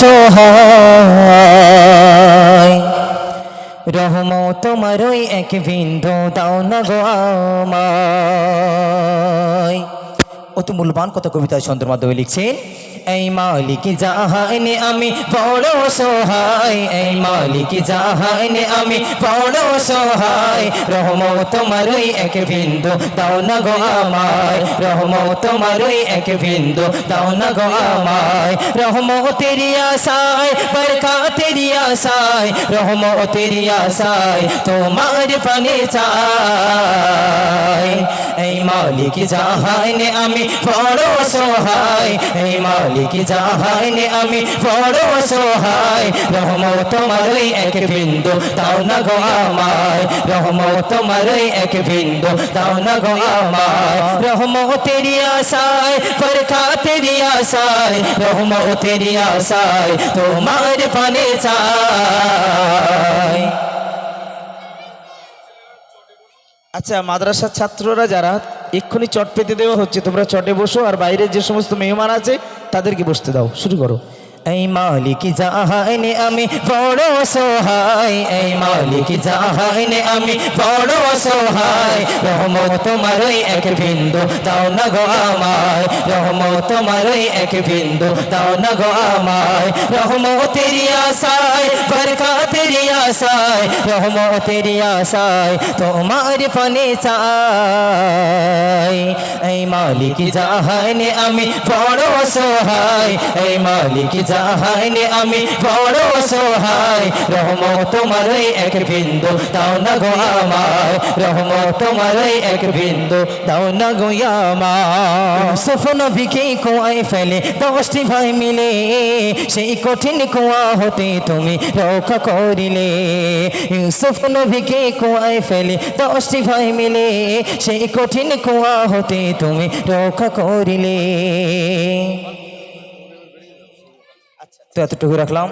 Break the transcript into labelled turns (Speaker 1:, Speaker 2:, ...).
Speaker 1: সোহায় রহম তোমারই এক বিন্দু, দাও না গো আমায়। অতি মূল্যবান কত কবিতা ছন্দের মাধ্যমে লিখছেন এই মালিক জাহানে আমি বড় সহায়, এই মালিক জাহানে আমি বড় সহায়। রহম তোমারই এক বিন্দু, দাও না গো আমায়। রহম তোমারই এক বিন্দু, দাও না গো আমায়। রহম তেরি আশায় বরকা তেরি আশায়। রহম তেরি আশায়, তোমার পানে এই মালিক জাহানে আমি বড় সহায়। এই মালিক জাহানে আমি বড় সহায়। রহম তোমারই এক বিন্দু তাও না গো আমায়। রহম তোমারই এক বিন্দু, দাও না গো আমায়। রহম তেরি আশায় বরকা তেরি আশায়। রহম তেরি আশায়, তোমার পানে চাই।
Speaker 2: আচ্ছা মাদ্রাসার ছাত্ররা যারা এক্ষুনি চট পেতে দেওয়া হচ্ছে। তোমরা চটে বসো আর বাইরে যে সমস্ত মেহমান আছে, তাদেরকে বসতে দাও। শুরু করো।
Speaker 1: এই মালিক জাহানে আমি বড় সহায়, এই মালিক জাহানে আমি বড় সহায়। রহমত তোমারই এক বিন্দু, দাও না গো আমায়। রহমত তোমারই এক বিন্দু, দাও না গো আমায়। রহমতেরি আশায়, বরকাতেরি আশায়, রহমতেরি আশায় তোমার পানে চাই। মালিক জাহানে আমি বড় সহায় এই মালিক জাহানে আমি বড় সহায় রহম তোমার এক বিন্দু, দাও না গো আমায়। রহম তোমারই এক বিন্দু, দাও না গো আমায়। সফন ভিকে ফেলে দশটি ভাই মিলে, সেই কঠিন কুয়া হতে তুমি রক্ষা করিলে। ইউসুফ নবীকে কুয়ায় ফেলে দশটি ভাই মিলে, সেই কঠিন কুয়া হতে তুমি রক্ষা করিলে। তো এতটুকু রাখলাম।